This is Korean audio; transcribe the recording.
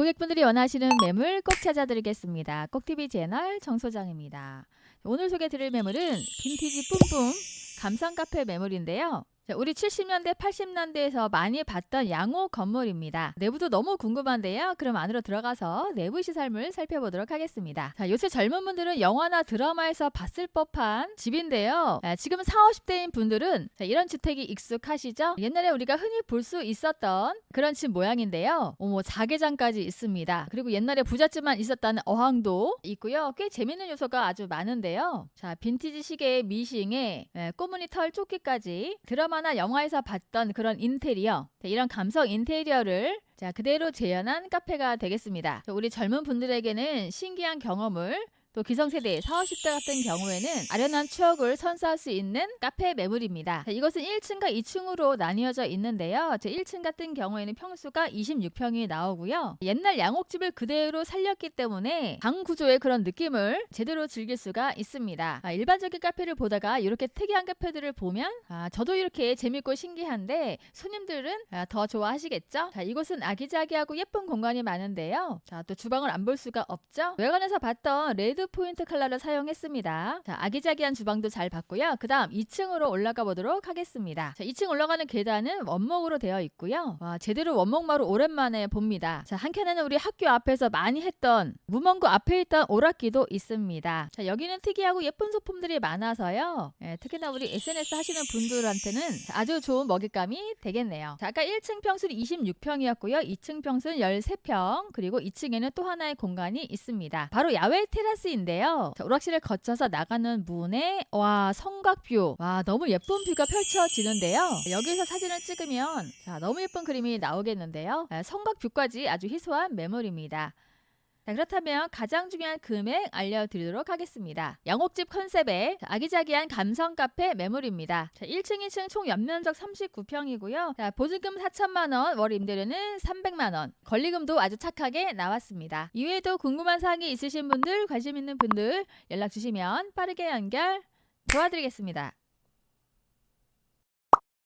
고객분들이 원하시는 매물 꼭 찾아드리겠습니다. 꼭TV 채널 정소장입니다. 오늘 소개 드릴 매물은 빈티지 뿜뿜 감성 카페 매물인데요. 자, 우리 70년대, 80년대에서 많이 봤던 양호 건물입니다. 내부도 너무 궁금한데요. 그럼 안으로 들어가서 내부 시설물 살펴보도록 하겠습니다. 자, 요새 젊은 분들은 영화나 드라마에서 봤을 법한 집인데요. 아, 지금 40, 50대인 분들은 자, 이런 주택이 익숙하시죠? 옛날에 우리가 흔히 볼 수 있었던 그런 집 모양인데요. 어머, 자개장까지 있습니다. 그리고 옛날에 부잣집만 있었다는 어항도 있고요. 꽤 재밌는 요소가 아주 많은데요. 자, 빈티지 시계의 미싱에 에, 꼬무니 털 조끼까지 드라마 나 영화에서 봤던 그런 인테리어, 자, 이런 감성 인테리어를 자, 그대로 재현한 카페가 되겠습니다. 자, 우리 젊은 분들에게는 신기한 경험을 또 기성세대 40, 50대 같은 경우에는 아련한 추억을 선사할 수 있는 카페 매물입니다. 자, 이것은 1층과 2층으로 나뉘어져 있는데요. 제 1층 같은 경우에는 평수가 26평이 나오고요. 옛날 양옥집을 그대로 살렸기 때문에 방 구조의 그런 느낌을 제대로 즐길 수가 있습니다. 아, 일반적인 카페를 보다가 이렇게 특이한 카페들을 보면 아, 저도 이렇게 재밌고 신기한데 손님들은 아, 더 좋아하시겠죠? 자, 이곳은 아기자기하고 예쁜 공간이 많은데요. 자, 또 주방을 안 볼 수가 없죠? 외관에서 봤던 레드 포인트 컬러를 사용했습니다. 자, 아기자기한 주방도 잘 봤고요. 그 다음 2층으로 올라가 보도록 하겠습니다. 자, 2층 올라가는 계단은 원목으로 되어 있고요. 와, 제대로 원목마루 오랜만에 봅니다. 자, 한켠에는 우리 학교 앞에서 많이 했던 무먼구 앞에 있던 오락기도 있습니다. 자, 여기는 특이하고 예쁜 소품들이 많아서요. 예, 특히나 우리 SNS 하시는 분들한테는 아주 좋은 먹잇감이 되겠네요. 자, 아까 1층 평수는 26평이었고요. 2층 평수는 13평, 그리고 2층에는 또 하나의 공간이 있습니다. 바로 야외 테라스 인데요. 자, 오락실을 거쳐서 나가는 문에 와 성곽뷰, 와 너무 예쁜 뷰가 펼쳐지는데요. 여기서 사진을 찍으면 자 너무 예쁜 그림이 나오겠는데요. 아, 성곽뷰까지 아주 희소한 매물입니다. 자, 그렇다면 가장 중요한 금액 알려드리도록 하겠습니다. 양옥집 컨셉의 아기자기한 감성 카페 매물입니다. 자, 1층, 2층 총 연면적 39평이고요. 자, 보증금 4천만 원, 월 임대료는 300만 원, 권리금도 아주 착하게 나왔습니다. 이외에도 궁금한 사항이 있으신 분들, 관심 있는 분들 연락 주시면 빠르게 연결 도와드리겠습니다.